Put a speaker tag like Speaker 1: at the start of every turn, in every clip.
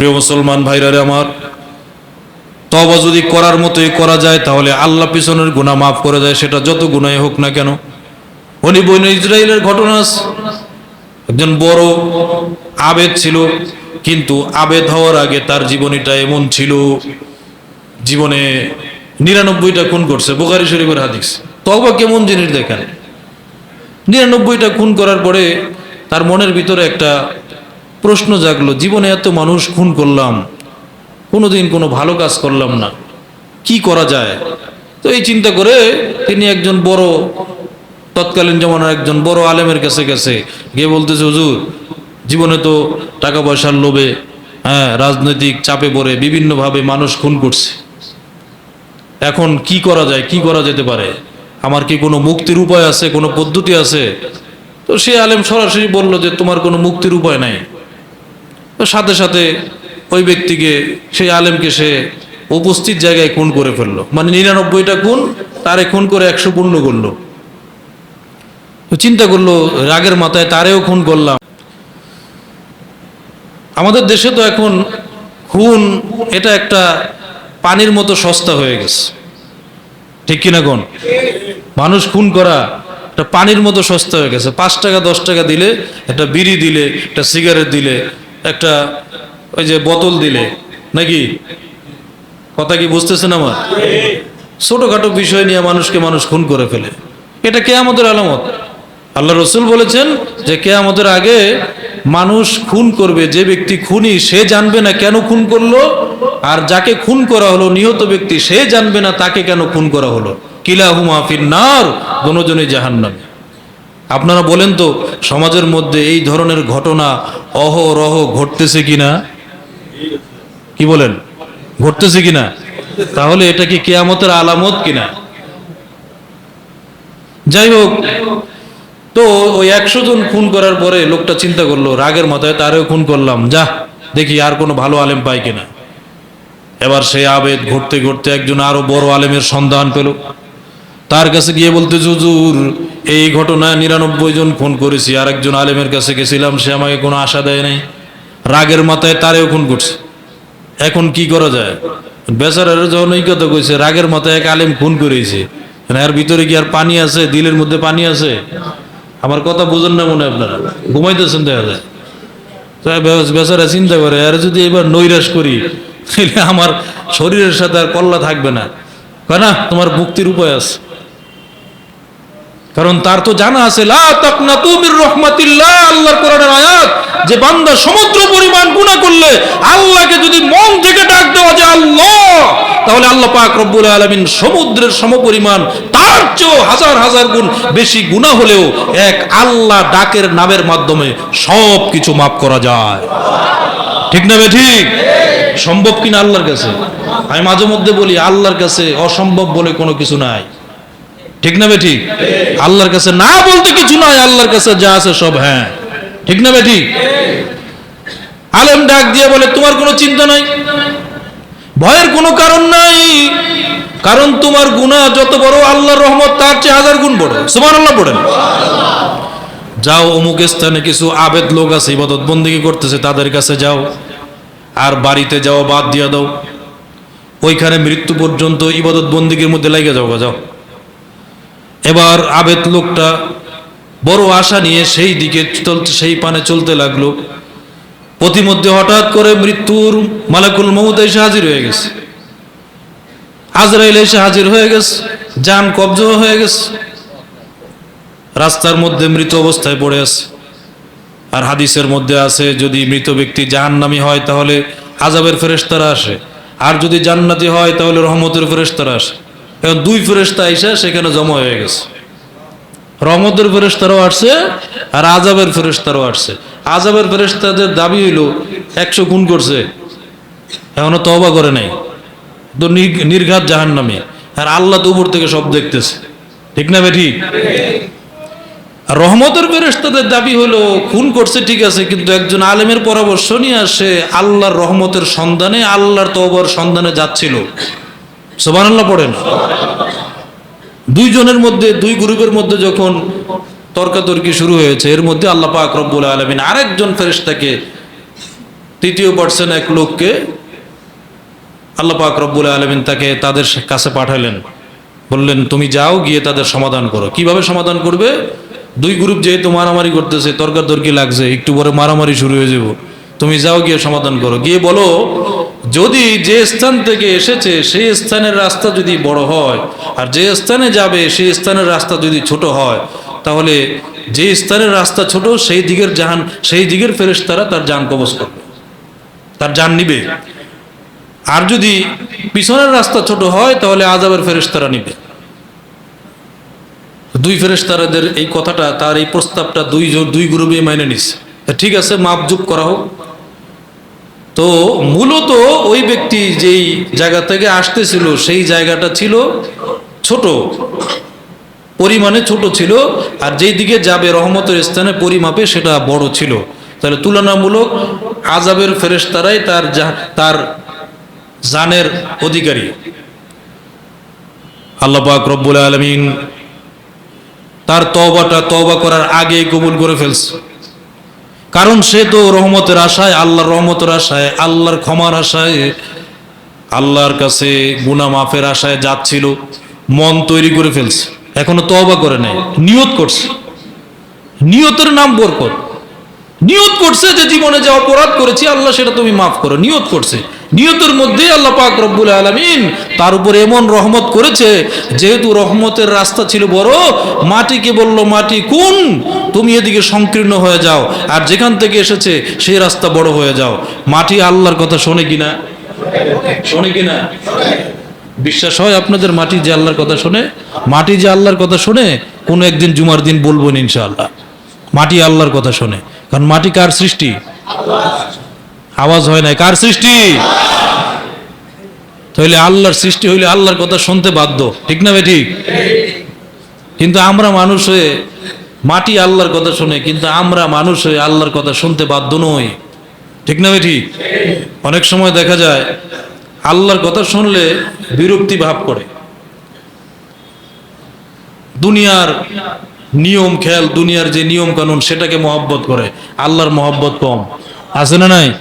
Speaker 1: প্রিয় মুসলমান ভাইরারে আমার তবা যদি করার মতোই করা যায়, তাহলে আল্লাহ পিছনের গুনাহ মাফ করে দেয়, সেটা যত গুনাই হোক না কেন। উনি বইন ইসরায়েলের ঘটনা। একজন বড় আবেদ ছিল, কিন্তু আবেদ হওয়ার আগে তার জীবনীটা এমন ছিল, জীবনে নিরানব্বইটা খুন করছে বোকারি শরীফের হাদিস। তবা কেমন জিনিস দেখেন? নিরানব্বইটা খুন করার পরে তার মনের ভিতরে একটা প্রশ্ন জাগলো, জীবনে এত মানুষ খুন করলাম, কোনোদিন কোনো ভালো কাজ করলাম না, কি করা যায়? তো এই চিন্তা করে তিনি একজন বড়, তৎকালীন জমানার একজন বড় আলেমের কাছে গেছে, গিয়ে বলতেছে, হুজুর, জীবনে তো টাকা পয়সার লোভে হ্যাঁ রাজনৈতিক চাপে পড়ে বিভিন্নভাবে মানুষ খুন করছে। এখন কি করা যায়, কি করা যেতে পারে? আমার কি কোনো মুক্তির উপায় আছে, কোনো পদ্ধতি আছে? তো সে আলেম সরাসরি বলল যে, তোমার কোনো মুক্তির উপায় নাই। সাথে সাথে ওই ব্যক্তিকে, সেই আলেমকে সে উপস্থিত জায়গায় খুন করে ফেলল। মানে নিরানব্বইটা খুন, তারে খুন করে একশো পূর্ণ করল। চিন্তা করল, রাগের মাথায় তারেও খুন করলাম। আমাদের দেশে তো এখন খুন, এটা একটা পানির মতো সস্তা হয়ে গেছে। ঠিক কিনা কোন? মানুষ খুন করা একটা পানির মতো সস্তা হয়ে গেছে। পাঁচ টাকা, দশ টাকা দিলে, একটা বিড়ি দিলে, একটা সিগারেট দিলে একটা ওই যে বোতল দিলে, নাকি? কথা কি বুঝতেছেন আমার? ছোটখাটো বিষয় নিয়ে মানুষকে মানুষ খুন করে ফেলে। এটা কে আমাদের আলামত। আল্লাহ রসুল বলেছেন যে কে আমাদের আগে মানুষ খুন করবে, যে ব্যক্তি খুনি সে জানবে না কেন খুন করল, আর যাকে খুন করা হলো, নিহত ব্যক্তি সে জানবে না তাকে কেন খুন করা হলো। কিলাহু মাহফির নার দনোজনে জাহান্নাম। আপনারা বলেন তো, সমাজের মধ্যে এই ধরনের ঘটনা অহরহ ঘটতেছে কিনা? কি বলেন? ঘটতেছে কিনা? তাহলে এটা কি কেয়ামতের আলামত কিনা? যাই হোক, তো ওই একশো জন খুন করার পরে লোকটা চিন্তা করল, রাগের মাথায় তারেও খুন করলাম, যা, দেখি আর কোনো ভালো আলেম পাই কিনা। এবার সে আবেদ ঘুরতে ঘুরতে একজন আরও বড় আলেমের সন্ধান পেল। তার কাছে গিয়ে বলতে হুজুর, এই ঘটনায় নিরানব্বই জন খুন করেছি। আর একজন আলেমের কাছে গেছিলাম, সে আমাকে কোনো আশা দেয় নাই। রাগের মাথায় তারেও খুন করছে। এখন কি করা যায়? বেচারার যখন এই কথা কইছে, রাগের মাথায় এক আলেম খুন করেছে। এর ভিতরে কি আর পানি আছে? দিলের মধ্যে পানি আছে? আমার কথা বুঝেন না মনে আপনারা? ঘুমাইতেছেন দেখা যায়। বেচারা চিন্তা করে, আর যদি এবার নৈরাশ করি আমার শরীরের সাথে আর কল্লা থাকবে না। না, তোমার মুক্তির উপায় আছে। কারণ তার তো জানা আছে যে বান্দা সমুদ্র পরিমাণ গুনাহ করলে আল্লাহকে যদি মন থেকে ডাক দেওয়া যায়, আল্লাহ তাহলে আল্লাহ পাক রব্বুল আলামিন সমুদ্রের সমপরিমাণ তার চেয়েও হাজার হাজার গুণ বেশি গুনাহ হলেও এক আল্লাহ ডাকের নামের মাধ্যমে সব কিছু মাফ করা যায়। ঠিক না ঠিক? সম্ভব কিনা আল্লাহর কাছে? আমি মাঝে মধ্যে বলি, আল্লাহর কাছে অসম্ভব বলে কোনো কিছু নাই। ঠিক না বে ঠিক আল্লাহর কাছে না বলতে কিছু নাই, আল্লাহর কাছে যা আছে সব হ্যাঁ। ঠিক না বে ঠিক আলেম ডাক দিয়ে বলে, তোমার কোনো চিন্তা নাই? ভয়ের কোনো কারণ নাই। কারণ তোমার গুনাহ যত বড় আল্লাহর রহমত, তার চেয়ে হাজার গুণ বড়। সুমান আল্লাহ পড়েন। যাও, অমুক স্থানে কিছু আবেদ লোক আছে, ইবাদত বন্দিগি করতেছে, তাদের কাছে যাও। আর বাড়িতে যাও, বাদ দিয়ে দাও। ওইখানে মৃত্যু পর্যন্ত ইবাদত বন্দিগির মধ্যে লেগে যাও যাও। এবার আবেদ লোকটা বড় আশা নিয়ে সেই দিকে সেই পানে চলতে লাগল। প্রতিমধ্যে হঠাৎ করে মৃত্যুর মালাকুল মৌত এসে হাজির হয়ে গেছে। আজরাইল এসে হাজির হয়ে গেছে। যান কবজ হয়ে গেছে। রাস্তার মধ্যে মৃত অবস্থায় পড়ে আছে। আর হাদিসের মধ্যে আছে, যদি মৃত ব্যক্তি জাহান্নামী হয় তাহলে আজাবের ফেরেশতারা আসে। আর যদি জান্নাতি হয় তাহলে রহমতের ফেরেশতারা আসে। দুই ফেরেশতা আইসা সেখানে জমা হয়ে গেছে। রহমতের ফেরেশতারাও আসছে আর আজাবের ফেরেশতারাও আসছে। আজাবের ফেরেশতাদের দাবি হইল, একশো গুণ করছে। এখনও তওবা করে নাই। তো নির- নির্ঘাত জাহান্নামী। আর আল্লাহ তো উপর থেকে সব দেখতেছে। ঠিক না বে ঠিক রহমতের ফেরেশতাদের দাবি হলো খুন করছে ঠিক আছে, কিন্তু একজন আলেমের পরামর্শ নিয়ে আসে, আল্লাহর রহমতের সন্ধানে আল্লাহর তওবার সন্ধানে যাচ্ছিল। সুবহানাল্লাহ পড়েন। দুইজনের মধ্যে, দুই গ্রুপের মধ্যে যখন তর্কাতর্কি শুরু হয়েছে, এর মধ্যে আল্লাহ পাক রব্বুল আলমিন আরেকজন ফেরেশতাকে তৃতীয় পার্সন এক লোককে আল্লাহ পাক রব্বুল আলমিন তাকে তাদের কাছে পাঠালেন। বললেন, তুমি যাও, গিয়ে তাদের সমাধান করো। কীভাবে সমাধান করবে? দুই গ্রুপ যেহেতু মারামারি করতেছে, তর্কাতর্কি লাগছে, একটু পরে মারামারি শুরু হয়ে যাব। তুমি যাও, গিয়ে সমাধান করো। গিয়ে বলো যদি যে স্থান থেকে এসেছে, সেই স্থানের রাস্তা যদি বড় হয়, আর যে স্থানে যাবে, সেই স্থানের রাস্তা যদি ছোট হয়, তাহলে যে স্থানের রাস্তা ছোট, সেই দিকের জাহান, সেই দিকের ফেরেশতারা তার যান কবজ করবে, তার যান নিবে। আর যদি পিছনের রাস্তা ছোট হয়, তাহলে আজাবের ফেরেশতারা নিবে। দুই ফেরেশতারাদের এই কথাটা, তার এই প্রস্তাবটা দুই দুই গ্রুপে মাইনে নিছে। ঠিক আছে, মাপজুপ করা হোক। তো মূলত ওই ব্যক্তি যেই জায়গা থেকে আসতেছিল, সেই জায়গাটা ছিল ছোট, পরিমাণে ছোট ছিল, আর যেই দিকে যাবে রহমতের স্থানে পরিমাপে সেটা বড় ছিল। তাহলে তুলনামূলক আজাবের ফেরেশতারাই তার তার জানের অধিকারী। আল্লাহ পাক রব্বুল আলমিন তার তওবাটা তবা করার আগে কবুল করে ফেলছে। কারণ সে তো রহমতের আশায়, আল্লাহর রহমতের আশায়, আল্লাহর ক্ষমার আশায়, আল্লাহর কাছে গুনা মাফের আশায় যাচ্ছিল, মন তৈরি করে ফেলছে, এখনও তবা করে নেয় নিয়ত করছে। নিয়তের নাম বরকত। নিয়ত করছে যে জীবনে যে অপরাধ করেছি, আল্লাহ সেটা তুমি মাফ করো, নিয়ত করছে। নিয়তের মধ্যে আল্লাহ পাক রব্বুল আলমিন তার উপর এমন রহমত করেছে, যেহেতু রহমতের রাস্তা ছিল বড় মাটিকে বলল, মাটি কোন? তুমি এদিকে সংকীর্ণ হয়ে যাও, আর যেখান থেকে এসেছে সেই রাস্তা বড় হয়ে যাও। মাটি আল্লাহর কথা শোনে কিনা? শোনে কিনা? বিশ্বাস হয় আপনাদের মাটি যে আল্লাহর কথা শোনে? মাটি যে আল্লাহর কথা শোনে, কোনো একদিন জুমার দিন বলবেন ইনশাআল্লাহ। মাটি আল্লাহর কথা শোনে। কারণ মাটি কার সৃষ্টি? আওয়াজ হয় না কার সৃষ্টি? তাহলে আল্লাহর সৃষ্টি হইলে আল্লাহর কথা শুনতে বাধ্য। ঠিক না বে ঠিক? কিন্তু আমরা মানুষ হয়ে মাটি আল্লাহর কথা শুনে, কিন্তু আমরা মানুষ হয়ে আল্লাহর কথা শুনতে বাধ্য নই। ঠিক না বে ঠিক? অনেক সময় দেখা যায়, আল্লাহর কথা শুনলে বিরক্তি ভাব করে। দুনিয়ার নিয়ম খেয়াল, দুনিয়ার যে নিয়ম কানুন, সেটাকে মহব্বত করে। আল্লাহর মহব্বত কম। আছে না নাই?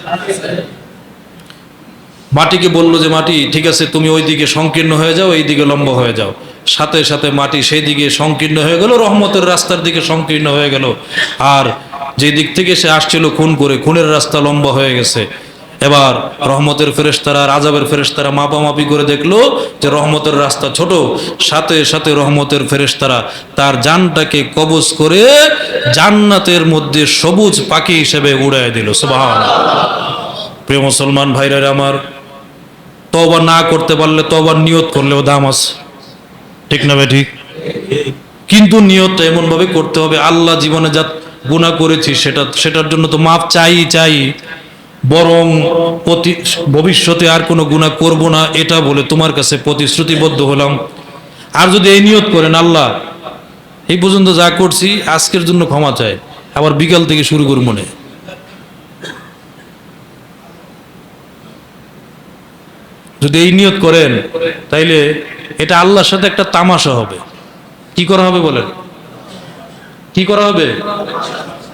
Speaker 1: মাটিকে বলল যে, মাটি, ঠিক আছে, তুমি ওই দিকে সংকীর্ণ হয়ে যাও এই দিকে লম্বা হয়ে যাও। সাথে সাথে মাটি সেই দিকে সংকীর্ণ হয়ে গেল, রহমতের রাস্তার দিকে সংকীর্ণ হয়ে গেল। আর যে দিক থেকে সে আসছিল খুন করে, খুনের রাস্তা লম্বা হয়ে গেছে। এবার রহমতের ফেরেশতারা, রাজাবের ফেরেশতারা মাপামাপি করে দেখল যে রহমতের রাস্তা ছোট। সাথে সাথে রহমতের ফেরেশতারা তার জানটাকে কবজ করে জান্নাতের মধ্যে সবুজ পাখি হিসেবে উড়ায় দিল। সুবহান প্রিয় মুসলমান ভাইরা আমার তবা না করতে পারলে তবার নিয়ত করলেও দাম আছে। ঠিক না ভাই ঠিক? কিন্তু নিয়তটা এমন ভাবে করতে হবে, আল্লাহ জীবনে যা গুণা করেছি সেটা, সেটার জন্য তো মাপ চাই চাই। বরং প্রতি ভবিষ্যতে আর কোনো গুণা করব না, এটা বলে তোমার কাছে প্রতিশ্রুতিবদ্ধ হলাম। আর যদি এই নিয়ত করেন, আল্লাহ, এই পর্যন্ত যা করছি, আজকের জন্য ক্ষমা চাই আবার বিকাল থেকে শুরু করব মনে। যদি এই নিয়ত করেন, তাইলে এটা আল্লাহর সাথে একটা তামাশা হবে। কি করা হবে বলেন? কি করা হবে?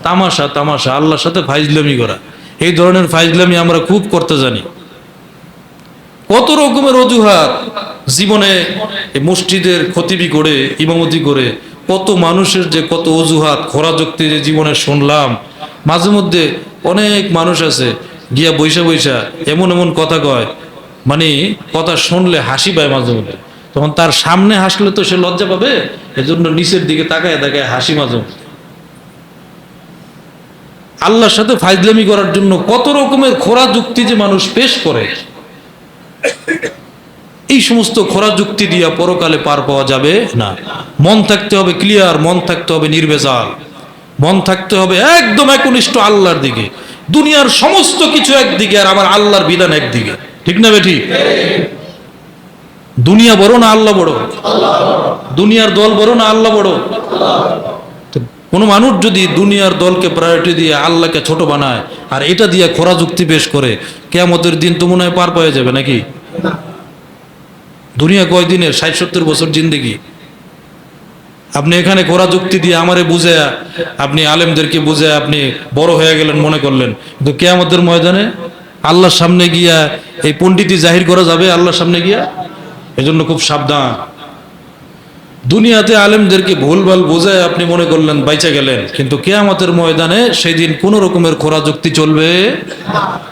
Speaker 1: তামাশা তামাশা, আল্লাহর সাথে ফাইজলামি করা। এই ধরনের ফাইজলামি আমরা খুব করতে জানি। কত রকমের অজুহাত জীবনে মসজিদের খতিবি করে, ইমামতি করে, কত মানুষের যে কত অজুহাত, খরা যুক্তি যে জীবনে শুনলাম, মাঝে মধ্যে অনেক মানুষ আছে, গিয়া বৈশা বৈশা এমন এমন কথা কয় মানে কথা শুনলে হাসি পায় মাঝে মধ্যে। তখন তার সামনে হাসলে তো সে লজ্জা পাবে, এজন্য নিচের দিকে তাকায় তাকায় হাসি মাঝে মধ্যে। আল্লাহর সাথে ফাইজলামি করার জন্য কত রকমের খোরা যুক্তি যে মানুষ পেশ করে। এই সমস্ত খোরা যুক্তি দিয়া পরকালে পার পাওয়া যাবে না। মন থাকতে হবে ক্লিয়ার মন থাকতে হবে নির্বেজাল মন থাকতে হবে একদম একনিষ্ঠ আল্লাহর দিকে। দুনিয়ার সমস্ত কিছু একদিকে আর আমার আল্লাহর বিধান একদিকে। ঠিক না বেঠি? দুনিয়া বড় না আল্লাহ বড়? দুনিয়ার দল বড় না আল্লাহ বড়? কোনো মানুষ যদি দুনিয়ার দলকে প্রায়োরিটি দিয়ে আল্লাহকে ছোট বানায় আর এটা দিয়ে খোরা যুক্তি পেশ করে কেয়ামতের দিন তো মনে হয় পার পাওয়া যাবে নাকি? দুনিয়া কয় দিনের ষাট সত্তর বছর জিন্দেগি। আপনি এখানে খোরা যুক্তি দিয়ে আমারে বুঝে আপনি আলেমদেরকে বুঝে আপনি বড় হয়ে গেলেন মনে করলেন। কিন্তু কেয়ামতের ময়দানে আল্লাহর সামনে গিয়া এই পণ্ডিতি জাহির করা যাবে আল্লাহর সামনে গিয়া? এজন্য খুব সাবধান। দুনিয়াতে আলেমদেরকে ভুলভাল বোঝায় আপনি মনে করলেন বাইচা গেলেন, কিন্তু কেয়ামতের ময়দানে সেই দিন কোন রকমের খোরা যুক্তি চলবে?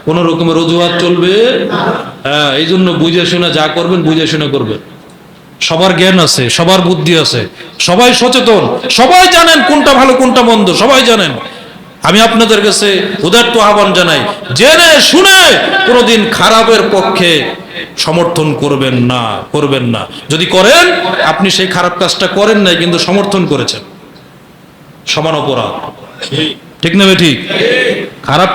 Speaker 1: কোন রকমের অজুহাত চলবে? হ্যাঁ এই জন্য বুঝে শুনে যা করবেন, বুঝে শুনে করবেন। সবার জ্ঞান আছে, সবার বুদ্ধি আছে। সবাই সচেতন, সবাই জানেন কোনটা ভালো, কোনটা মন্দ, সবাই জানেন। আমি আপনাদের কাছে উদার্ত আহ্বান জানাই, জেনে শুনে কোনোদিন খারাপের পক্ষে সমর্থন করবেন না করবেন না। যদি করেন, আপনি সেই খারাপ কাজটা করেন নাই, কিন্তু সমর্থন করেছেন। সমান অপরাধ। ঠিক না ঠিক খারাপ